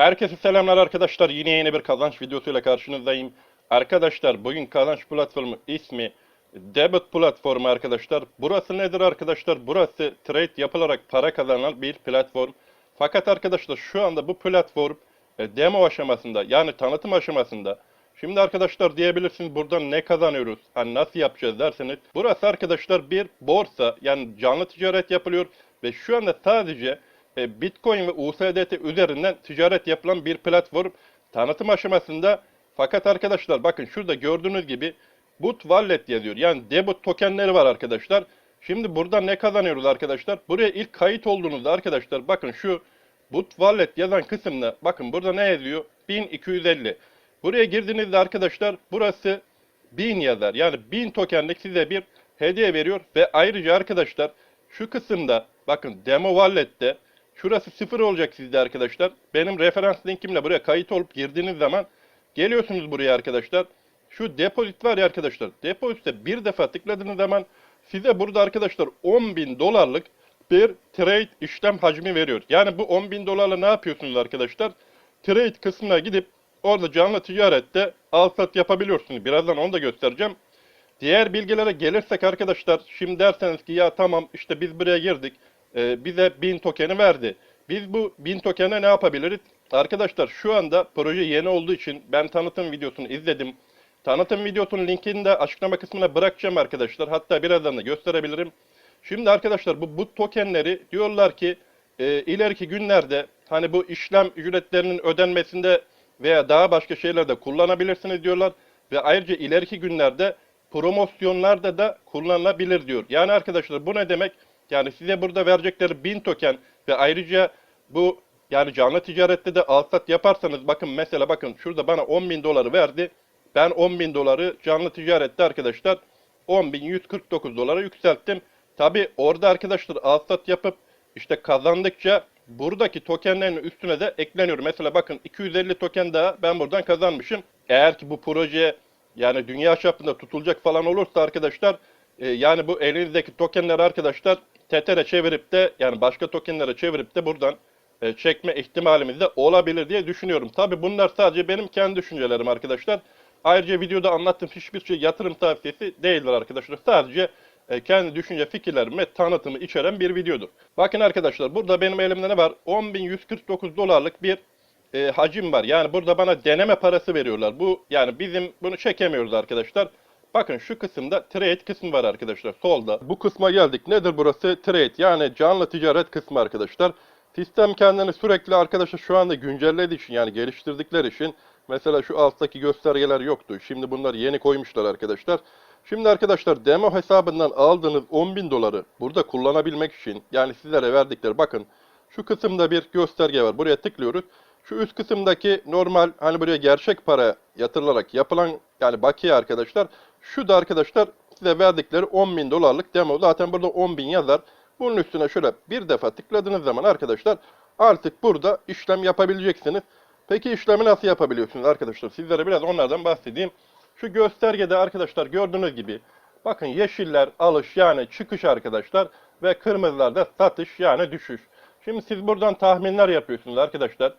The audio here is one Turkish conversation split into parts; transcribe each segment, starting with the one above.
Herkese selamlar arkadaşlar. Yine yeni bir kazanç videosuyla karşınızdayım. Arkadaşlar bugün kazanç platformu ismi Debit platformu arkadaşlar. Burası nedir arkadaşlar? Burası trade yapılarak para kazanan bir platform. Fakat arkadaşlar şu anda bu platform e, demo aşamasında yani tanıtım aşamasında. Şimdi arkadaşlar diyebilirsiniz buradan ne kazanıyoruz? Hani nasıl yapacağız derseniz. Burası arkadaşlar bir borsa yani canlı ticaret yapılıyor ve şu anda sadece e, Bitcoin ve USDT üzerinden ticaret yapılan bir platform tanıtım aşamasında. Fakat arkadaşlar bakın şurada gördüğünüz gibi Boot Wallet yazıyor. Yani debit tokenleri var arkadaşlar. Şimdi burada ne kazanıyoruz arkadaşlar? Buraya ilk kayıt olduğunuzda arkadaşlar bakın şu Boot Wallet yazan kısımda bakın burada ne yazıyor? 1250. Buraya girdiğinizde arkadaşlar burası 1000 yazar. Yani 1000 tokenlik size bir hediye veriyor ve ayrıca arkadaşlar şu kısımda bakın Demo Wallet'te şurası sıfır olacak sizde arkadaşlar. Benim referans linkimle buraya kayıt olup girdiğiniz zaman geliyorsunuz buraya arkadaşlar. Şu depozit var ya arkadaşlar. Depozite bir defa tıkladığınız zaman size burada arkadaşlar 10 bin dolarlık bir trade işlem hacmi veriyor. Yani bu 10 bin dolarla ne yapıyorsunuz arkadaşlar? Trade kısmına gidip orada canlı ticarette al sat yapabiliyorsunuz. Birazdan onu da göstereceğim. Diğer bilgilere gelirsek arkadaşlar şimdi derseniz ki ya tamam işte biz buraya girdik e, bize 1000 tokeni verdi. Biz bu 1000 tokene ne yapabiliriz? Arkadaşlar şu anda proje yeni olduğu için ben tanıtım videosunu izledim. Tanıtım videosunun linkini de açıklama kısmına bırakacağım arkadaşlar. Hatta birazdan da gösterebilirim. Şimdi arkadaşlar bu bu tokenleri diyorlar ki e, ileriki günlerde hani bu işlem ücretlerinin ödenmesinde veya daha başka şeylerde kullanabilirsiniz diyorlar. Ve ayrıca ileriki günlerde promosyonlarda da kullanılabilir diyor. Yani arkadaşlar bu ne demek? Yani size burada verecekleri 1000 token ve ayrıca bu yani canlı ticarette de alsat yaparsanız bakın mesela bakın şurada bana 10 bin doları verdi. Ben 10 bin doları canlı ticarette arkadaşlar 10.149 dolara yükselttim. Tabi orada arkadaşlar alsat yapıp işte kazandıkça buradaki tokenlerin üstüne de ekleniyor. Mesela bakın 250 token daha ben buradan kazanmışım. Eğer ki bu proje yani dünya çapında tutulacak falan olursa arkadaşlar e, yani bu elinizdeki tokenleri arkadaşlar Tether'e çevirip de yani başka tokenlere çevirip de buradan e, çekme ihtimalimiz de olabilir diye düşünüyorum. Tabi bunlar sadece benim kendi düşüncelerim arkadaşlar. Ayrıca videoda anlattığım hiçbir şey yatırım tavsiyesi değildir arkadaşlar. Sadece e, kendi düşünce fikirlerimi tanıtımı içeren bir videodur. Bakın arkadaşlar burada benim elimde ne var? 10.149 dolarlık bir e, hacim var. Yani burada bana deneme parası veriyorlar. Bu yani bizim bunu çekemiyoruz arkadaşlar. Bakın şu kısımda trade kısmı var arkadaşlar solda. Bu kısma geldik. Nedir burası? Trade yani canlı ticaret kısmı arkadaşlar. Sistem kendini sürekli arkadaşlar şu anda güncellediği için yani geliştirdikleri için mesela şu alttaki göstergeler yoktu. Şimdi bunlar yeni koymuşlar arkadaşlar. Şimdi arkadaşlar demo hesabından aldığınız 10.000 doları burada kullanabilmek için yani sizlere verdikleri bakın şu kısımda bir gösterge var. Buraya tıklıyoruz. Şu üst kısımdaki normal hani buraya gerçek para yatırılarak yapılan yani bakiye arkadaşlar. Şu da arkadaşlar size verdikleri 10.000 dolarlık demo. Zaten burada 10.000 yazar. Bunun üstüne şöyle bir defa tıkladığınız zaman arkadaşlar artık burada işlem yapabileceksiniz. Peki işlemi nasıl yapabiliyorsunuz arkadaşlar? Sizlere biraz onlardan bahsedeyim. Şu göstergede arkadaşlar gördüğünüz gibi bakın yeşiller alış yani çıkış arkadaşlar ve kırmızılarda satış yani düşüş. Şimdi siz buradan tahminler yapıyorsunuz arkadaşlar.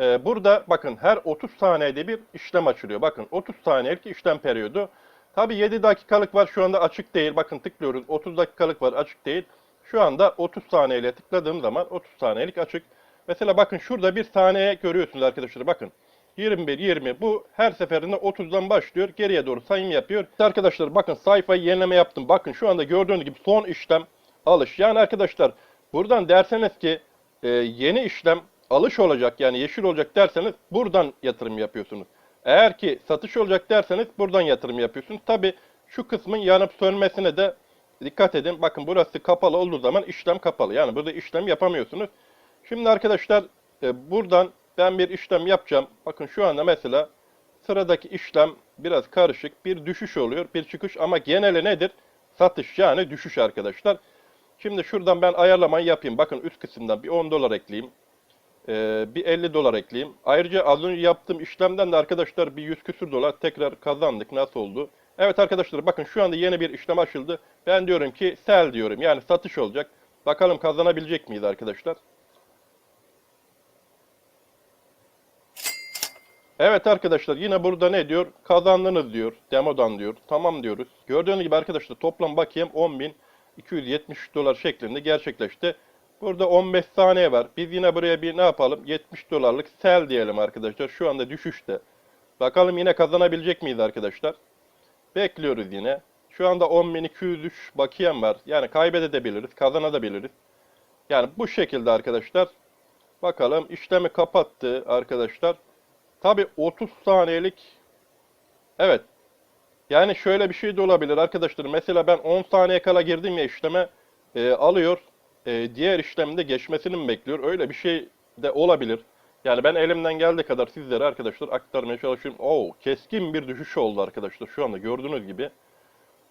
Ee, burada bakın her 30 saniyede bir işlem açılıyor. Bakın 30 saniyelik işlem periyodu. Tabi 7 dakikalık var şu anda açık değil. Bakın tıklıyoruz 30 dakikalık var açık değil. Şu anda 30 saniyeyle tıkladığım zaman 30 saniyelik açık. Mesela bakın şurada bir saniye görüyorsunuz arkadaşlar bakın. 21, 20 bu her seferinde 30'dan başlıyor. Geriye doğru sayım yapıyor. Arkadaşlar bakın sayfayı yenileme yaptım. Bakın şu anda gördüğünüz gibi son işlem alış. Yani arkadaşlar buradan derseniz ki e, yeni işlem alış olacak yani yeşil olacak derseniz buradan yatırım yapıyorsunuz. Eğer ki satış olacak derseniz buradan yatırım yapıyorsunuz. Tabi şu kısmın yanıp sönmesine de dikkat edin. Bakın burası kapalı olduğu zaman işlem kapalı. Yani burada işlem yapamıyorsunuz. Şimdi arkadaşlar e, buradan ben bir işlem yapacağım. Bakın şu anda mesela sıradaki işlem biraz karışık. Bir düşüş oluyor, bir çıkış ama geneli nedir? Satış yani düşüş arkadaşlar. Şimdi şuradan ben ayarlamayı yapayım. Bakın üst kısımdan bir 10 dolar ekleyeyim. Ee, bir 50 dolar ekleyeyim. Ayrıca az önce yaptığım işlemden de arkadaşlar bir 100 küsür dolar tekrar kazandık. Nasıl oldu? Evet arkadaşlar bakın şu anda yeni bir işlem açıldı. Ben diyorum ki sell diyorum. Yani satış olacak. Bakalım kazanabilecek miyiz arkadaşlar? Evet arkadaşlar yine burada ne diyor? Kazandınız diyor. Demodan diyor. Tamam diyoruz. Gördüğünüz gibi arkadaşlar toplam bakiyem 10.273 dolar şeklinde gerçekleşti. Burada 15 saniye var. Biz yine buraya bir ne yapalım? 70 dolarlık sell diyelim arkadaşlar. Şu anda düşüşte. Bakalım yine kazanabilecek miyiz arkadaşlar? Bekliyoruz yine. Şu anda 10.203 bakiyem var. Yani kaybedebiliriz, kazanabiliriz. Yani bu şekilde arkadaşlar. Bakalım işlemi kapattı arkadaşlar. Tabi 30 saniyelik evet yani şöyle bir şey de olabilir arkadaşlar. Mesela ben 10 saniye kala girdim ya işleme e, alıyor. E, diğer işlemde geçmesini mi bekliyor? Öyle bir şey de olabilir. Yani ben elimden geldiği kadar sizlere arkadaşlar aktarmaya çalışıyorum. Oo keskin bir düşüş oldu arkadaşlar şu anda gördüğünüz gibi.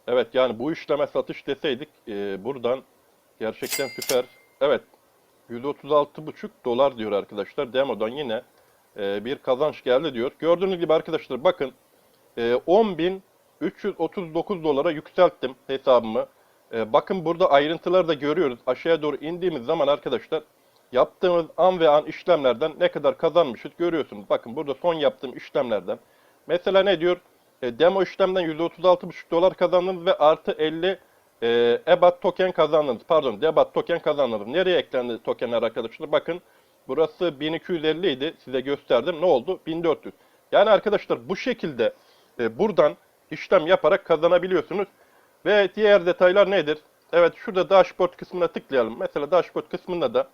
Evet yani bu işleme satış deseydik e, buradan gerçekten süper. Evet 136,5 dolar diyor arkadaşlar. Demo'dan yine e, bir kazanç geldi diyor. Gördüğünüz gibi arkadaşlar bakın e, 10.339 dolara yükselttim hesabımı. E, bakın burada ayrıntıları da görüyoruz. Aşağıya doğru indiğimiz zaman arkadaşlar yaptığımız an ve an işlemlerden ne kadar kazanmışız görüyorsunuz. Bakın burada son yaptığım işlemlerden. Mesela ne diyor? E, demo işlemden %36,5 dolar kazandınız ve artı 50 e, EBAT token kazandınız. Pardon, DEBAT token kazandınız. Nereye eklendi tokenler arkadaşlar? Bakın burası 1250 idi. Size gösterdim. Ne oldu? 1400. Yani arkadaşlar bu şekilde e, buradan işlem yaparak kazanabiliyorsunuz. Ve diğer detaylar nedir? Evet şurada dashboard kısmına tıklayalım. Mesela dashboard kısmında da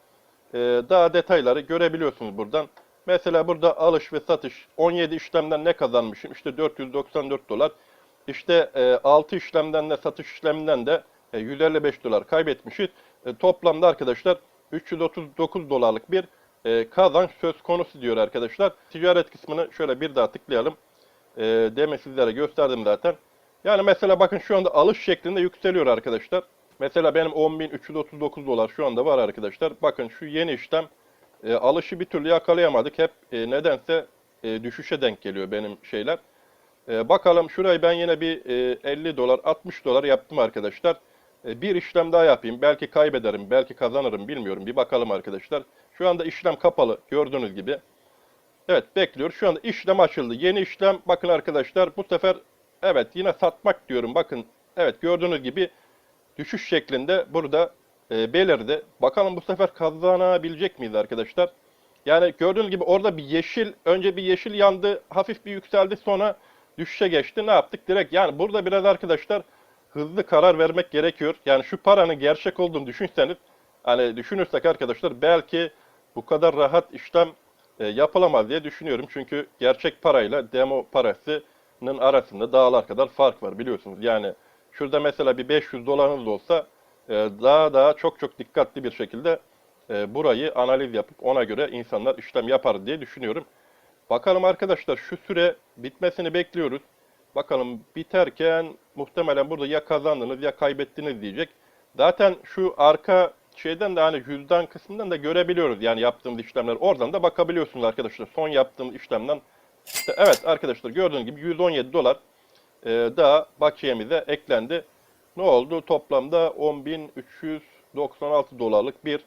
e, daha detayları görebiliyorsunuz buradan. Mesela burada alış ve satış 17 işlemden ne kazanmışım? İşte 494 dolar. İşte e, 6 işlemden de satış işleminden de e, 155 dolar kaybetmişiz. E, toplamda arkadaşlar 339 dolarlık bir e, kazanç söz konusu diyor arkadaşlar. Ticaret kısmını şöyle bir daha tıklayalım. E, demin sizlere gösterdim zaten. Yani mesela bakın şu anda alış şeklinde yükseliyor arkadaşlar. Mesela benim 10.339 dolar şu anda var arkadaşlar. Bakın şu yeni işlem e, alışı bir türlü yakalayamadık. Hep e, nedense e, düşüşe denk geliyor benim şeyler. E, bakalım şurayı ben yine bir e, 50 dolar 60 dolar yaptım arkadaşlar. E, bir işlem daha yapayım. Belki kaybederim, belki kazanırım bilmiyorum. Bir bakalım arkadaşlar. Şu anda işlem kapalı gördüğünüz gibi. Evet bekliyor. Şu anda işlem açıldı. Yeni işlem bakın arkadaşlar bu sefer evet yine satmak diyorum. Bakın evet gördüğünüz gibi düşüş şeklinde burada e, belirdi. Bakalım bu sefer kazanabilecek miyiz arkadaşlar? Yani gördüğünüz gibi orada bir yeşil, önce bir yeşil yandı, hafif bir yükseldi sonra düşüşe geçti. Ne yaptık? Direkt yani burada biraz arkadaşlar hızlı karar vermek gerekiyor. Yani şu paranın gerçek olduğunu düşünseniz, hani düşünürsek arkadaşlar belki bu kadar rahat işlem e, yapılamaz diye düşünüyorum. Çünkü gerçek parayla demo parasının arasında dağlar kadar fark var biliyorsunuz. Yani şurada mesela bir 500 dolarınız olsa e, daha daha çok çok dikkatli bir şekilde e, burayı analiz yapıp ona göre insanlar işlem yapar diye düşünüyorum. Bakalım arkadaşlar şu süre bitmesini bekliyoruz. Bakalım biterken muhtemelen burada ya kazandınız ya kaybettiniz diyecek. Zaten şu arka şeyden de hani cüzdan kısmından da görebiliyoruz yani yaptığımız işlemler. Oradan da bakabiliyorsunuz arkadaşlar. Son yaptığım işlemden. Evet arkadaşlar gördüğünüz gibi 117 dolar e, daha bakiyemize eklendi. Ne oldu? Toplamda 10.396 dolarlık bir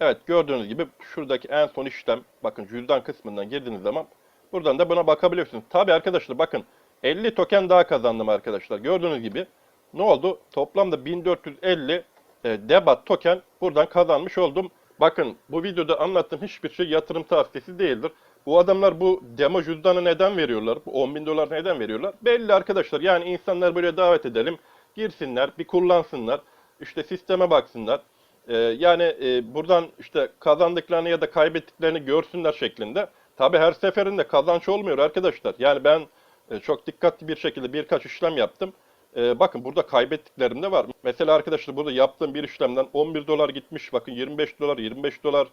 Evet gördüğünüz gibi şuradaki en son işlem bakın cüzdan kısmından girdiğiniz zaman buradan da buna bakabiliyorsunuz. Tabi arkadaşlar bakın 50 token daha kazandım arkadaşlar. Gördüğünüz gibi ne oldu? Toplamda 1450 e, debat token buradan kazanmış oldum. Bakın bu videoda anlattığım hiçbir şey yatırım tavsiyesi değildir. Bu adamlar bu demo cüzdanı neden veriyorlar? Bu 10 bin dolar neden veriyorlar? Belli arkadaşlar. Yani insanlar böyle davet edelim. Girsinler, bir kullansınlar. işte sisteme baksınlar. Ee, yani e, buradan işte kazandıklarını ya da kaybettiklerini görsünler şeklinde. Tabi her seferinde kazanç olmuyor arkadaşlar. Yani ben e, çok dikkatli bir şekilde birkaç işlem yaptım. E, bakın burada kaybettiklerim de var. Mesela arkadaşlar burada yaptığım bir işlemden 11 dolar gitmiş. Bakın 25 dolar, 25 dolar.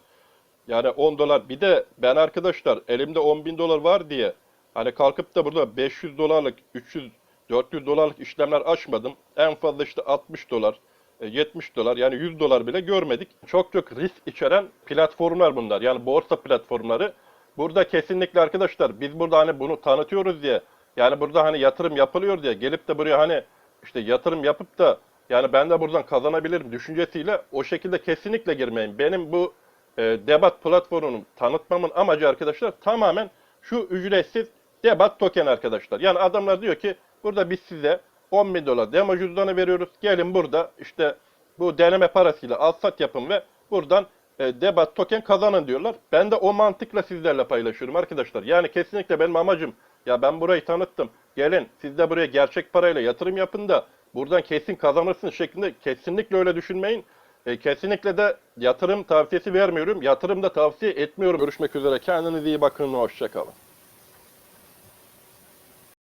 Yani 10 dolar. Bir de ben arkadaşlar elimde 10 bin dolar var diye hani kalkıp da burada 500 dolarlık, 300, 400 dolarlık işlemler açmadım. En fazla işte 60 dolar, e, 70 dolar yani 100 dolar bile görmedik. Çok çok risk içeren platformlar bunlar. Yani borsa platformları. Burada kesinlikle arkadaşlar biz burada hani bunu tanıtıyoruz diye yani burada hani yatırım yapılıyor diye gelip de buraya hani işte yatırım yapıp da yani ben de buradan kazanabilirim düşüncesiyle o şekilde kesinlikle girmeyin. Benim bu e, debat platformunun tanıtmamın amacı arkadaşlar tamamen şu ücretsiz debat token arkadaşlar. Yani adamlar diyor ki burada biz size 10 bin dolar demo cüzdanı veriyoruz. Gelin burada işte bu deneme parasıyla al sat yapın ve buradan e, debat token kazanın diyorlar. Ben de o mantıkla sizlerle paylaşıyorum arkadaşlar. Yani kesinlikle benim amacım ya ben burayı tanıttım. Gelin siz de buraya gerçek parayla yatırım yapın da buradan kesin kazanırsınız şeklinde kesinlikle öyle düşünmeyin. E, kesinlikle de yatırım tavsiyesi vermiyorum. Yatırım da tavsiye etmiyorum. Görüşmek üzere. Kendinize iyi bakın. Hoşçakalın.